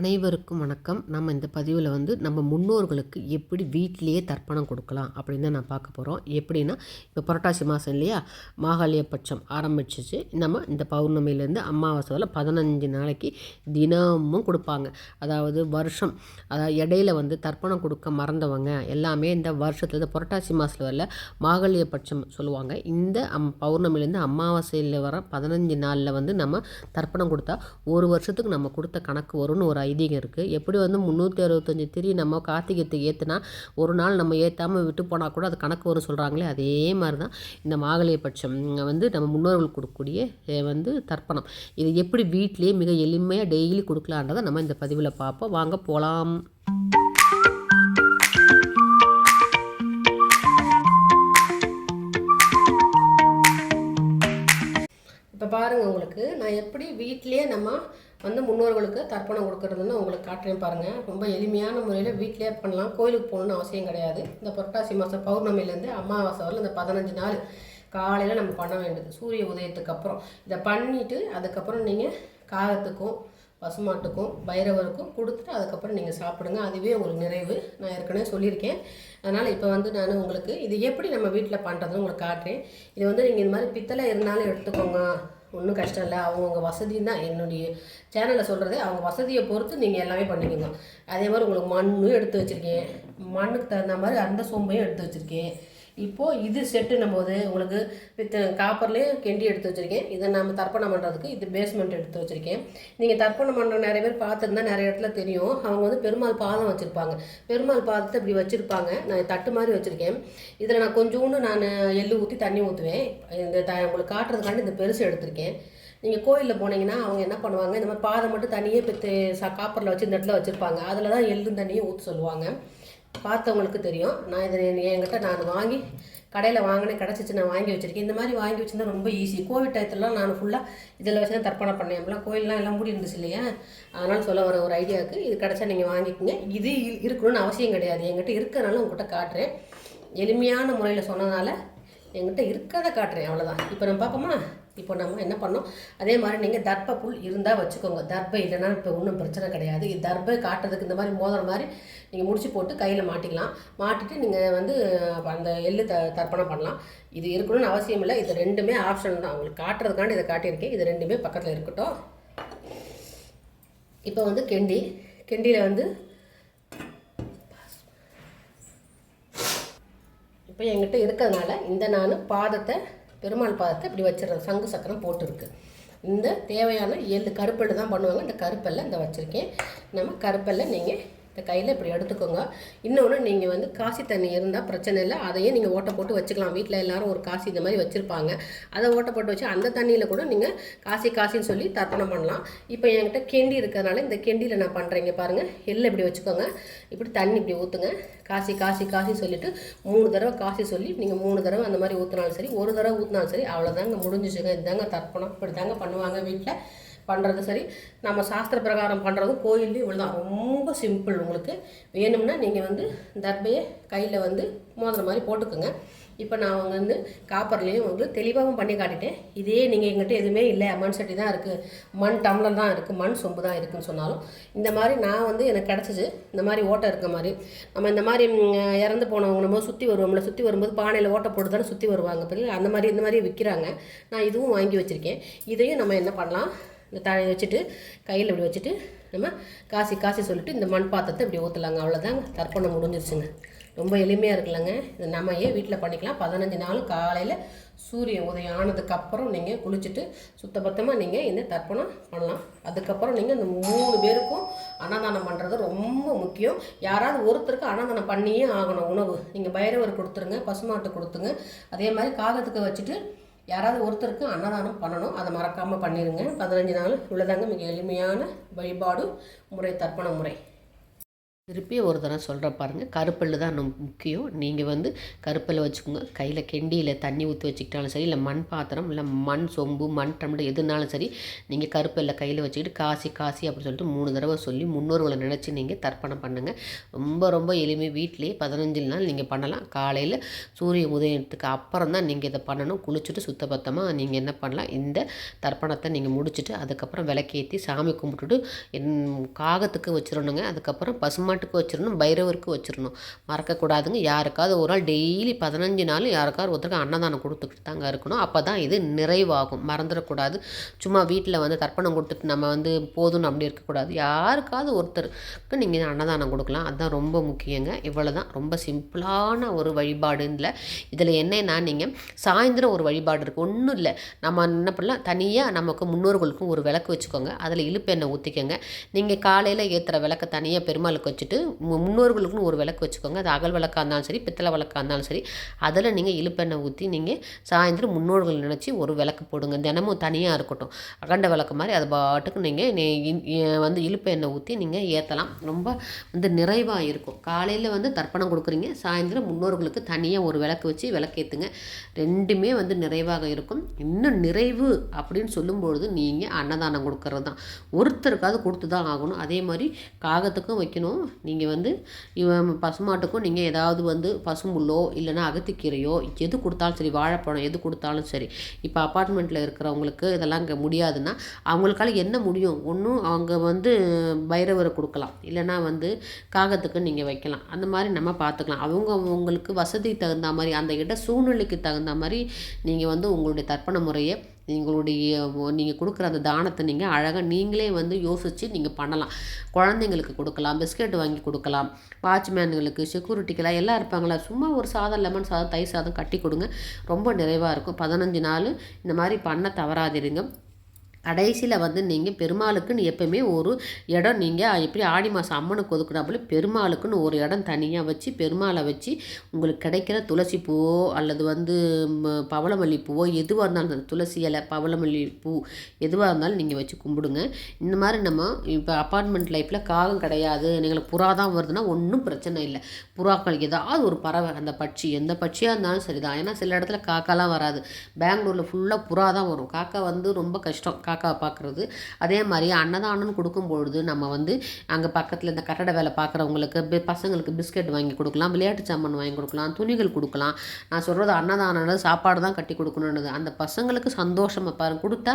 அனைவருக்கும் வணக்கம். நம்ம இந்த பதிவில் வந்து நம்ம முன்னோர்களுக்கு எப்படி வீட்டிலேயே தர்ப்பணம் கொடுக்கலாம் அப்படின்னு தான் நான் பார்க்க போகிறோம் எப்படின்னா இப்போ புரட்டாசி மாதம் இல்லையா? மாகாளிய பட்சம் ஆரம்பிச்சிச்சு. நம்ம இந்த பௌர்ணமியிலேருந்து அமாவாசை வரை பதினஞ்சு நாளைக்கு தினமும் கொடுப்பாங்க. அதாவது வருஷம் அதாவது இடையில வந்து தர்ப்பணம் கொடுக்க மறந்தவங்க எல்லாமே இந்த வருஷத்தில் இந்த புரட்டாசி மாதத்தில் வரல மாகாளிய பட்சம் சொல்லுவாங்க. இந்த அம் பௌர்ணமியிலேருந்து அமாவாசையில் வர பதினஞ்சு நாளில் வந்து நம்ம தர்ப்பணம் கொடுத்தா ஒரு வருஷத்துக்கு நம்ம கொடுத்த கணக்கு வரும்னு ஒரு ஐதீகம் இருக்குது எப்படி வந்து முந்நூற்றி அறுபத்தஞ்சி திரி நம்ம கார்த்திகத்துக்கு ஏற்றுனா ஒரு நாள் நம்ம ஏற்றாமல் விட்டு போனால் கூட அது கணக்கு வரும் சொல்கிறாங்களே அதே மாதிரி தான் இந்த மாகலிய பட்சம். வந்து நம்ம முன்னோர்கள் கொடுக்கக்கூடிய வந்து தர்ப்பணம். இது எப்படி வீட்டிலேயே மிக எளிமையாக டெய்லி கொடுக்கலான்றதை நம்ம இந்த பதிவில் பார்ப்போம். வாங்க போகலாம் இப்போ பாருங்கள் உங்களுக்கு நான் எப்படி வீட்டிலேயே நம்ம வந்து முன்னோர்களுக்கு தர்ப்பணம் கொடுக்கறதுன்னு உங்களுக்கு காட்டுறேன் பாருங்கள் ரொம்ப எளிமையான முறையில் வீட்டிலே பண்ணலாம். கோயிலுக்கு போகணுன்னு அவசியம் கிடையாது. இந்த புரட்டாசி மாதம் பௌர்ணமிலேருந்து அமாவாசை வரல இந்த பதினஞ்சு நாள் காலையில் நம்ம பண்ண வேண்டியது. சூரிய உதயத்துக்கு அப்புறம். இதை பண்ணிவிட்டு அதுக்கப்புறம் நீங்கள் காகத்துக்கும் பசுமாட்டுக்கும் பைரவருக்கும் கொடுத்துட்டு அதுக்கப்புறம் நீங்கள் சாப்பிடுங்க. அதுவே உங்களுக்கு நிறைவு. நான் ஏற்கனவே சொல்லியிருக்கேன். அதனால் இப்போ வந்து நான் உங்களுக்கு இது எப்படி நம்ம வீட்டில் பண்ணுறதுன்னு உங்களுக்கு காட்டுறேன். இது வந்து நீங்கள் இந்த மாதிரி பித்தளை இருந்தாலும் எடுத்துக்கோங்க. ஒன்றும் கஷ்டம் இல்லை. அவங்கவுங்க வசதி தான் என்னுடைய சேனலில் சொல்கிறது அவங்க வசதியை பொறுத்து நீங்கள் எல்லாமே பண்ணிக்கோங்க. அதே மாதிரி உங்களுக்கு மண்ணும் எடுத்து வச்சுருக்கேன். மண்ணுக்கு தகுந்த மாதிரி அந்த சோம்பையும் எடுத்து வச்சுருக்கேன். இப்போது இது செட்டுன்னும் போது உங்களுக்கு வித் காப்பர்லேயும் கெண்டி எடுத்து வச்சுருக்கேன். இதை நம்ம தர்ப்பணம் பண்ணுறதுக்கு இது பேஸ்மெண்ட் எடுத்து வச்சுருக்கேன். நீங்கள் தர்ப்பணம் பண்ணுற நிறைய பேர் பார்த்துருந்தா நிறைய இடத்துல தெரியும். அவங்க வந்து பெருமாள் பாதம் வச்சுருப்பாங்க. பெருமாள் பாதத்தை இப்படி வச்சுருப்பாங்க. நான் தட்டு மாதிரி வச்சுருக்கேன். இதில் நான் கொஞ்சோண்டு நான் எள்ளு ஊற்றி தண்ணி ஊற்றுவேன் இந்த த உங்களுக்கு காட்டுறதுக்காண்டி இந்த பெருசு எடுத்திருக்கேன். நீங்கள் கோயிலில் போனீங்கன்னா அவங்க என்ன பண்ணுவாங்க? இந்த மாதிரி பாதம் மட்டும் தனியே பெற்று சா காப்பரில் வச்சு இந்த இடத்துல வச்சுருப்பாங்க. அதில் தான் எள்ளும் தண்ணியும் ஊற்ற சொல்லுவாங்க. பார்த்தவங்களுக்கு தெரியும். நான் இதை என்கிட்ட நான் வாங்கி கடையில் வாங்கினேன். கிடச்சிச்சு நான் வாங்கி வச்சுருக்கேன். இந்த மாதிரி வாங்கி வச்சுருந்தா ரொம்ப ஈஸி கோவிட் டயத்துலலாம் நான் ஃபுல்லாக இதில் வச்சு தான் தர்ப்பணம் பண்ணேன். அப்படிலாம் கோயிலெலாம் எல்லாம் மூடி இருந்துச்சு இல்லையா? அதனால் சொல்ல வர ஒரு ஐடியாவுக்கு இது கிடச்சா நீங்கள் வாங்கிக்கோங்க. இது இருக்கணும்னு அவசியம் கிடையாது. என்கிட்ட இருக்கிறனால உங்கள்கிட்ட காட்டுறேன். எளிமையான முறையில் சொன்னதுனால என்கிட்ட இருக்கிறத காட்டுறேன். அவ்வளோதான் இப்போ நம்ம பார்ப்போமா? இப்போ நம்ம என்ன பண்ணோம்? அதே மாதிரி நீங்கள் தர்ப்ப புல் இருந்தால் வச்சுக்கோங்க. தர்ப்பை இல்லைன்னா இப்போ ஒன்றும் பிரச்சனை கிடையாது. இது தர்ப்பை காட்டுறதுக்கு இந்த மாதிரி மோதிர மாதிரி நீங்கள் முடிச்சு போட்டு கையில் மாட்டிக்கலாம். மாட்டிட்டு நீங்கள் வந்து அந்த எள்ளு த தர்ப்பணம் பண்ணலாம். இது இருக்கணும்னு அவசியம் இல்லை. இது ரெண்டுமே ஆப்ஷன் தான். உங்களுக்கு காட்டுறதுக்காண்டி இதை காட்டியிருக்கேன். இது ரெண்டுமே பக்கத்தில் இருக்கட்டும். இப்போ வந்து கெண்டி. கெண்டியில் வந்து இப்போ என்கிட்ட இருக்கிறதுனால இந்த நான் பாதத்தை பெருமாள் பாதத்தை இப்படி வச்சிடறேன் சங்கு சக்கரம் போட்டுருக்கு. இந்த தேவையான ஏழு கருப்பெல்லு தான் பண்ணுவாங்க. இந்த கருப்பெல்லாம் இந்த வச்சுருக்கேன். நம்ம கருப்பெல்லாம் நீங்கள் இந்த கையில் இப்படி எடுத்துக்கோங்க. இன்னொன்று நீங்கள் வந்து காசி தண்ணி இருந்தால் பிரச்சனை இல்லை. அதையே நீங்கள் ஓட்டை போட்டு வச்சுக்கலாம். வீட்டில் எல்லோரும் ஒரு காசி இந்த மாதிரி வச்சுருப்பாங்க. அதை ஓட்டை போட்டு வச்சு அந்த தண்ணியில் கூட நீங்கள் காசி காசின்னு சொல்லி தர்ப்பணம் பண்ணலாம். இப்போ என்கிட்ட கெண்டி இருக்கிறதுனால இந்த கெண்டியில் நான் பண்ணுறேங்க பாருங்கள் எள்ளு இப்படி வச்சுக்கோங்க. இப்படி தண்ணி இப்படி ஊற்றுங்க காசி காசி காசி சொல்லிவிட்டு மூணு தடவை காசி சொல்லி நீங்கள் மூணு தடவை அந்த மாதிரி ஊற்றினாலும் சரி ஒரு தடவை ஊற்றினாலும் சரி அவ்வளோதாங்க முடிஞ்சிச்சுங்க. இதுதாங்க தர்ப்பணம். இப்படி தாங்க பண்ணுவாங்க வீட்டில் பண்ணுறது சரி நம்ம சாஸ்திர பிரகாரம் பண்ணுறதும் கோயில்லையும் இவ்வளோ தான் ரொம்ப சிம்பிள் உங்களுக்கு. வேணும்னா நீங்கள் வந்து தர்பையை கையில் வந்து மோதிர மாதிரி போட்டுக்கோங்க. இப்போ நான் அவங்க வந்து காப்பர்லேயும் உங்களுக்கு தெளிவாகவும் பண்ணி காட்டிட்டேன். இதே நீங்கள் எங்கிட்ட எதுவுமே இல்லை. மண் சட்டி தான் இருக்குது மண் டம்ளர் தான் இருக்குது மண் சொம்பு தான் இருக்குதுன்னு சொன்னாலும் இந்த மாதிரி நான் வந்து எனக்கு கிடச்சிச்சு இந்த மாதிரி ஓட்டை இருக்க மாதிரி. நம்ம இந்த மாதிரி இறந்து போனவங்க நம்ம சுற்றி வருவோம்ல சுற்றி வரும்போது பானையில் ஓட்டை போட்டு தானே சுற்றி வருவாங்க பிறகு அந்த மாதிரி இந்த மாதிரி விற்கிறாங்க நான் இதுவும் வாங்கி வச்சுருக்கேன். இதையும் நம்ம என்ன பண்ணலாம்? இந்த தழை வச்சுட்டு கையில் இப்படி வச்சுட்டு நம்ம காசி காசி சொல்லிட்டு இந்த மண் பாத்திரத்தை இப்படி ஊற்றலாங்க அவ்வளோதாங்க தர்ப்பணம் முடிஞ்சிருச்சுங்க. ரொம்ப எளிமையாக இருக்குல்லங்க இது நம்ம ஏன் வீட்டில் பண்ணிக்கலாம்? பதினஞ்சு நாளும் காலையில் சூரிய உதயம் ஆனதுக்கப்புறம் நீங்கள் குளிச்சுட்டு சுத்தபத்தமாக நீங்கள் இந்த தர்ப்பணம் பண்ணலாம். அதுக்கப்புறம் நீங்கள் இந்த மூணு பேருக்கும் அன்னதானம் பண்ணுறது ரொம்ப முக்கியம். யாராவது ஒருத்தருக்கு அன்னதானம் பண்ணியே ஆகணும் உணவு. நீங்கள் பைரவர் கொடுத்துருங்க பசுமாட்டு கொடுத்துங்க அதே மாதிரி காகத்துக்கு வச்சுட்டு யாராவது ஒருத்தருக்கு அன்னதானம் பண்ணணும் அதை மறக்காமல் பண்ணிடுங்க பதினஞ்சு நாள் உள்ளதாங்க மிக எளிமையான வழிபாடு முறை தர்ப்பண முறை. திருப்பி ஒரு தடவை சொல்கிற பாருங்கள் கருப்பல் தான் ரொம்ப முக்கியம். நீங்கள் வந்து கருப்பல் வச்சுக்கோங்க. கையில் கெண்டியில் தண்ணி ஊற்றி வச்சுக்கிட்டாலும் சரி இல்லை மண் பாத்திரம் இல்லை மண் சொம்பு மண் டம்ளர் எதுனாலும் சரி நீங்கள் கருப்பல்ல கையில் வச்சுக்கிட்டு காசி காசி அப்படின்னு சொல்லிட்டு மூணு தடவை சொல்லி முன்னோர்களை நினச்சி நீங்கள் தர்ப்பணம் பண்ணுங்கள் ரொம்ப ரொம்ப எளிமை. வீட்டிலேயே பதினஞ்சு நாள் நீங்கள் பண்ணலாம். காலையில் சூரிய உதயத்துக்கு அப்புறம் தான் நீங்கள் இதை பண்ணணும். குளிச்சுட்டு சுத்தபத்தமாக நீங்கள் என்ன பண்ணலாம்? இந்த தர்ப்பணத்தை நீங்கள் முடிச்சுட்டு அதுக்கப்புறம் விளக்கேற்றி சாமி கும்பிட்டுட்டு காகத்துக்கு வச்சிடணுங்க. அதுக்கப்புறம் பசுமா அம்மாட்டுக்கு வச்சிடணும் பைரவருக்கு வச்சிடணும் மறக்கக்கூடாதுங்க. யாருக்காவது ஒரு நாள் டெய்லி பதினஞ்சு நாள் யாருக்காவது ஒருத்தருக்கு அன்னதானம் கொடுத்துக்கிட்டு தாங்க இருக்கணும். அப்போ தான் இது நிறைவாகும். மறந்துடக்கூடாது. சும்மா வீட்டில் வந்து தர்ப்பணம் கொடுத்துட்டு நம்ம வந்து போதும்னு அப்படி இருக்கக்கூடாது. யாருக்காவது ஒருத்தருக்கு நீங்கள் அன்னதானம் கொடுக்கலாம். அதுதான் ரொம்ப முக்கியங்க. இவ்வளோ தான் ரொம்ப சிம்பிளான ஒரு வழிபாடுல இதில் என்னென்னா நீங்கள் சாயந்தரம் ஒரு வழிபாடு இருக்குது ஒன்றும் இல்லை. நம்ம என்ன பண்ணலாம்? தனியாக நமக்கு முன்னோர்களுக்கும் ஒரு விளக்கு வச்சுக்கோங்க. அதில் இழுப்பெண்ணெய் ஊற்றிக்கோங்க நீங்கள் காலையில் ஏற்றுற விளக்க தனியாக பெருமாளுக்கு வச்சு வச்சுட்டு முன்னோர்களுக்குன்னு ஒரு விளக்கு வச்சுக்கோங்க. அது அகல் விளக்காக இருந்தாலும் சரி பித்தளை விளக்காக இருந்தாலும் சரி அதில் நீங்கள் இழுப்பெண்ணெய் ஊற்றி நீங்கள் சாயந்தரம் முன்னோர்கள் நினச்சி ஒரு விளக்கு போடுங்க. தினமும் தனியாக இருக்கட்டும். அகண்ட விளக்கு மாதிரி அது பாட்டுக்கு நீங்கள் வந்து இழுப்பு எண்ணெய் ஊற்றி நீங்கள் ஏற்றலாம் ரொம்ப வந்து நிறைவாக இருக்கும். காலையில் வந்து தர்ப்பணம் கொடுக்குறீங்க. சாயந்தரம் முன்னோர்களுக்கு தனியாக ஒரு விளக்கு வச்சு விளக்கேற்றுங்க ரெண்டுமே வந்து நிறைவாக இருக்கும். இன்னும் நிறைவு அப்படின்னு சொல்லும்பொழுது நீங்கள் அன்னதானம் கொடுக்கறது தான் ஒருத்தருக்காவது கொடுத்து தான் ஆகணும். அதே மாதிரி காகத்துக்கும் வைக்கணும். நீங்கள் வந்து இவன் பசுமாட்டுக்கும் நீங்கள் ஏதாவது வந்து பசும்புல்லோ இல்லைன்னா அகத்திக்கீரையோ எது கொடுத்தாலும் சரி வாழைப்பழம் எது கொடுத்தாலும் சரி இப்போ அப்பார்ட்மெண்ட்டில் இருக்கிறவங்களுக்கு இதெல்லாம் இங்கே முடியாதுன்னா அவங்களுக்கால என்ன முடியும்? ஒன்றும் அவங்க வந்து பைரவரை கொடுக்கலாம். இல்லைன்னா வந்து காகத்துக்கு நீங்கள் வைக்கலாம். அந்த மாதிரி நம்ம பார்த்துக்கலாம். அவங்க அவங்களுக்கு வசதி தகுந்த மாதிரி அந்த இட சூழ்நிலைக்கு தகுந்த மாதிரி நீங்கள் வந்து உங்களுடைய தர்ப்பண முறையை எங்களுடைய நீங்கள் கொடுக்குற அந்த தானத்தை நீங்கள் அழகாக நீங்களே வந்து யோசித்து நீங்கள் பண்ணலாம். குழந்தைங்களுக்கு கொடுக்கலாம் பிஸ்கெட் வாங்கி கொடுக்கலாம் வாட்ச்மேனுங்களுக்கு செக்யூரிட்டிக்கெல்லாம் எல்லாம் இருப்பாங்களா சும்மா ஒரு சாதம் லெமன் சாதம் தை சாதம் கட்டி கொடுங்க. ரொம்ப நிறைவாக இருக்கும். பதினஞ்சு நாள் இந்த மாதிரி பண்ண தவறாதிருங்க கடைசியில் வந்து நீங்கள் பெருமாளுக்குன்னு எப்போயுமே ஒரு இடம் நீங்கள் எப்படி ஆடி மாதம் அம்மனுக்கு போல பெருமாளுக்குன்னு ஒரு இடம் தனியாக வச்சு பெருமாளை வச்சு உங்களுக்கு கிடைக்கிற துளசி பூவோ அல்லது வந்து பவளமல்லி பூவோ எதுவாக இருந்தாலும் அந்த துளசி இலை பவளமல்லி பூ எதுவாக இருந்தாலும் நீங்கள் வச்சு கும்பிடுங்க. இந்த மாதிரி நம்ம இப்போ அப்பார்ட்மெண்ட் லைஃப்பில் காகம் கிடையாது எங்களுக்கு புறா தான் வருதுன்னா ஒன்றும் பிரச்சனை இல்லை. புறாக்கள் ஏதாவது ஒரு பறவை அந்த பட்சி எந்த பட்சியாக இருந்தாலும் சரி தான் ஏன்னா சில இடத்துல காக்காலாம் வராது. பெங்களூரில் ஃபுல்லாக புறா தான் வரும். காக்கா வந்து ரொம்ப கஷ்டம். காக்கா பார்க்குறது அதே மாதிரி அன்னதானம்னு கொடுக்கும் பொழுது நம்ம வந்து அங்கே பக்கத்தில் இந்த கட்டட வேலை பார்க்குறவங்களுக்கு பசங்களுக்கு பிஸ்கெட் வாங்கி கொடுக்கலாம் விளையாட்டு சாமான் வாங்கி கொடுக்கலாம் துணிகள் கொடுக்கலாம். நான் சொல்கிறது அன்னதானம் சாப்பாடு தான் கட்டி கொடுக்கணுன்றது அந்த பசங்களுக்கு சந்தோஷமாக பாருங்கள் கொடுத்தா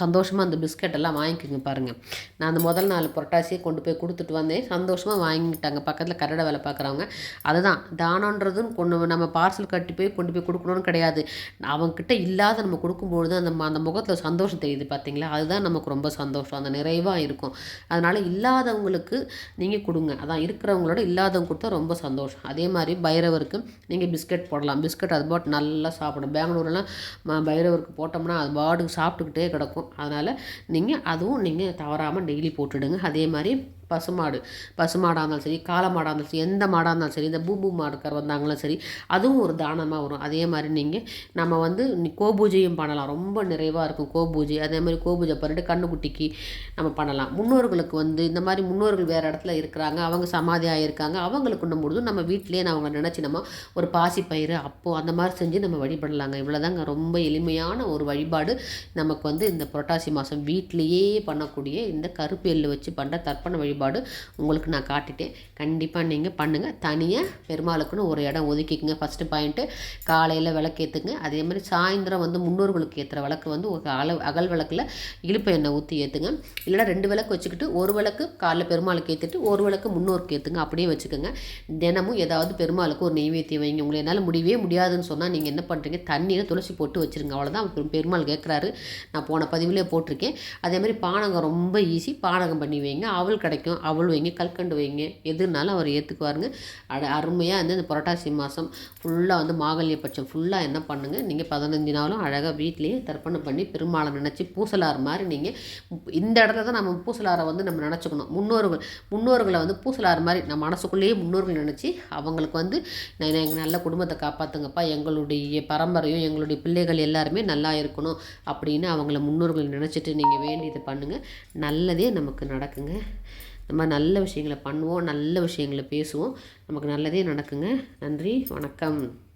சந்தோஷமாக அந்த பிஸ்கெட் எல்லாம் வாங்கிக்கோங்க பாருங்கள் நான் அந்த முதல் நாள் புரட்டாசியை கொண்டு போய் கொடுத்துட்டு வந்தேன். சந்தோஷமாக வாங்கிட்டாங்க. பக்கத்தில் கட்டட வேலை பார்க்குறவங்க அதுதான். தானன்றதும் கொண்டு நம்ம பார்சல் கட்டி போய் கொண்டு போய் கொடுக்கணும்னு கிடையாது. அவங்கக்கிட்ட இல்லாத நம்ம கொடுக்கும்பொழுது அந்த அந்த முகத்தில் சந்தோஷம் தெரியுது பார்த்தீங்களா அதுதான் நமக்கு ரொம்ப சந்தோஷம். அந்த நிறைவாக இருக்கும். அதனால் இல்லாதவங்களுக்கு நீங்கள் கொடுங்க. அதான் இருக்கிறவங்களோட இல்லாதவங்க கொடுத்தா ரொம்ப சந்தோஷம். அதே மாதிரி பைரவருக்கு நீங்கள் பிஸ்கட் போடலாம். பிஸ்கட் அது பாட்டு நல்லா சாப்பிடும் பெங்களூர்லாம் பைரவருக்கு போட்டோம்னா அது பாட்டுக்கு சாப்பிட்டுக்கிட்டே கிடக்கும். அதனால் நீங்கள் அதுவும் நீங்கள் தவறாமல் டெய்லி போட்டுடுங்க. அதே மாதிரி பசுமாடு பசுமாடாக இருந்தாலும் சரி காளை மாடாக இருந்தாலும் சரி எந்த மாடாக இருந்தாலும் சரி இந்த பூபு மாடுக்கார் வந்தாங்களும் சரி அதுவும் ஒரு தானமாக வரும். அதே மாதிரி நீங்கள் நம்ம வந்து கோபூஜையும் பண்ணலாம். ரொம்ப நிறைவாக இருக்கும் கோபூஜை. அதே மாதிரி கோபூஜை பண்ணிட்டு கண்ணுக்குட்டிக்கு நம்ம பண்ணலாம். முன்னோர்களுக்கு வந்து இந்த மாதிரி முன்னோர்கள் வேறு இடத்துல இருக்கிறாங்க அவங்க சமாதி ஆகியிருக்காங்க அவங்களுக்கு பொழுது நம்ம வீட்டிலேயே அவங்க நினச்சி நம்ம ஒரு பாசி பயிர் அப்போ அந்த மாதிரி செஞ்சு நம்ம வழிபடலாங்க. இவ்வளோதாங்க ரொம்ப எளிமையான ஒரு வழிபாடு நமக்கு வந்து இந்த புரட்டாசி மாதம் வீட்டிலையே பண்ணக்கூடிய இந்த கருப்பு எள்ளு வச்சு பண்ணுற தர்ப்பண வழிபாடு. வழிபாடு உங்களுக்கு நான் காட்டிட்டேன். கண்டிப்பாக நீங்கள் பண்ணுங்கள் தனியாக பெருமாளுக்குன்னு ஒரு இடம் ஒதுக்கிக்குங்க. ஃபஸ்ட்டு பாயிண்ட்டு காலையில் விளக்கேற்றுங்க அதே மாதிரி சாயந்தரம் வந்து முன்னோர்களுக்கு ஏற்றுற விளக்கு வந்து ஒரு அள அகல் விளக்கில் இழுப்பு எண்ணெய் ஊற்றி ஏற்றுங்க இல்லைனா ரெண்டு விளக்கு வச்சுக்கிட்டு ஒரு விளக்கு காலைல பெருமாளுக்கு ஏற்றிட்டு ஒரு விளக்கு முன்னோருக்கு ஏற்றுங்க அப்படியே வச்சுக்கோங்க. தினமும் ஏதாவது பெருமாளுக்கு ஒரு நெய்வேத்தியம் வைங்க. உங்களை என்னால் முடியவே முடியாதுன்னு சொன்னால் நீங்கள் என்ன பண்ணுறீங்க தண்ணியில் துளசி போட்டு வச்சுருங்க. அவ்வளோதான் பெருமாள் கேட்குறாரு நான் போன பதிவிலே போட்டிருக்கேன். அதே மாதிரி பானகம் ரொம்ப ஈஸி பானகம் பண்ணி வைங்க. அவள் கிடைக்கும். பிடிக்கும். அவள் வைங்க கல்கண்டு வைங்க. எதுனாலும் அவர் ஏற்றுக்குவாருங்க அட அருமையாக வந்து இந்த புரட்டாசி மாதம் ஃபுல்லாக வந்து மாகல்ய பட்சம் ஃபுல்லாக என்ன பண்ணுங்கள் நீங்கள் பதினஞ்சு நாளும் அழகாக வீட்லேயே தர்ப்பணம் பண்ணி பெருமாளை நினச்சி பூசலார் மாதிரி நீங்கள் இந்த இடத்துல தான் நம்ம பூசலாரை வந்து நம்ம நினச்சிக்கணும். முன்னோர்கள் முன்னோர்களை வந்து பூசலார் மாதிரி நம்ம மனசுக்குள்ளேயே முன்னோர்கள் நினச்சி அவங்களுக்கு வந்து நான் எங்கள் நல்ல குடும்பத்தை காப்பாற்றுங்கப்பா எங்களுடைய பரம்பரையும் எங்களுடைய பிள்ளைகள் எல்லாருமே நல்லா இருக்கணும். அப்படின்னு அவங்கள முன்னோர்கள் நினச்சிட்டு நீங்கள் வேண்டியதை பண்ணுங்கள் நல்லதே நமக்கு நடக்குங்க. இந்த மாதிரி நல்ல விஷயங்களை பண்ணுவோம் நல்ல விஷயங்களை பேசுவோம். நமக்கு நல்லதே நடக்குங்க. நன்றி வணக்கம்.